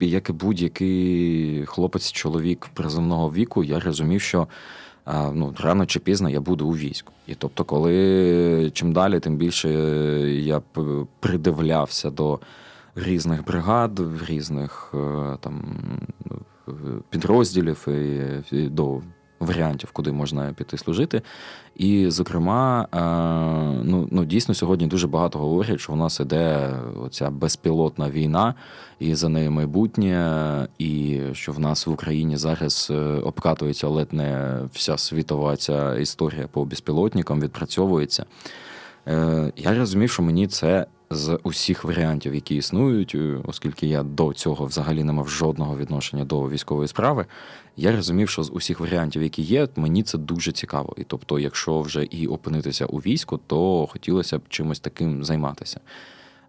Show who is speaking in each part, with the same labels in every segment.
Speaker 1: І як і будь-який хлопець, чоловік приземного віку, я розумів, що ну, рано чи пізно я буду у війську. І тобто, коли чим далі, тим більше я придивлявся до різних бригад, різних е, там е, підрозділів і, і до варіантів, куди можна піти служити. І, зокрема, е, ну, ну дійсно сьогодні дуже багато говорять, що у нас іде оця безпілотна війна, і за нею майбутнє, і що в нас в Україні зараз е, обкатується ледь не вся світова ця історія по безпілотникам, відпрацьовується. Е, Я розумів, що мені це з усіх варіантів, які існують, е, оскільки я до цього взагалі не мав жодного відношення до військової справи. Я розумів, що з усіх варіантів, які є, мені це дуже цікаво. І тобто, якщо вже і опинитися у війську, то хотілося б чимось таким займатися.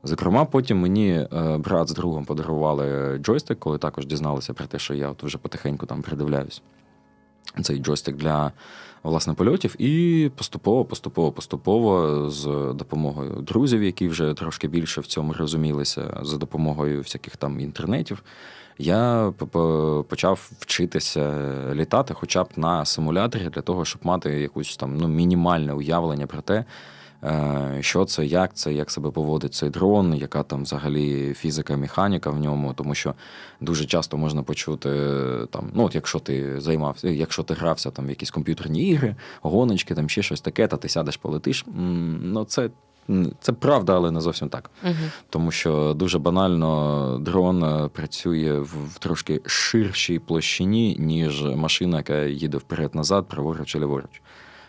Speaker 1: Зокрема, потім мені е, брат з другом подарували джойстик, коли також дізналися про те, що я от вже потихеньку там придивляюсь. Цей джойстик для власне польотів, і поступово, поступово, поступово з допомогою друзів, які вже трошки більше в цьому розумілися, за допомогою всяких там інтернетів, я почав вчитися літати, хоча б на симуляторі, для того, щоб мати якусь там ну, мінімальне уявлення про те, що це, як це, як себе поводить цей дрон, яка там взагалі фізика, механіка в ньому, тому що дуже часто можна почути е, там, ну от якщо ти займався, якщо ти грався там в якісь комп'ютерні ігри, гоночки, там ще щось таке, та ти сядеш, полетиш. Ну це, це правда, але не зовсім так.
Speaker 2: Угу.
Speaker 1: Тому що дуже банально дрон е, працює в, в трошки ширшій площині, ніж машина, яка їде вперед-назад, праворуч чи ліворуч.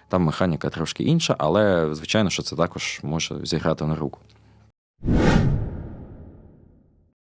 Speaker 1: Там механіка трошки інша, але звичайно, що це також може зіграти на руку.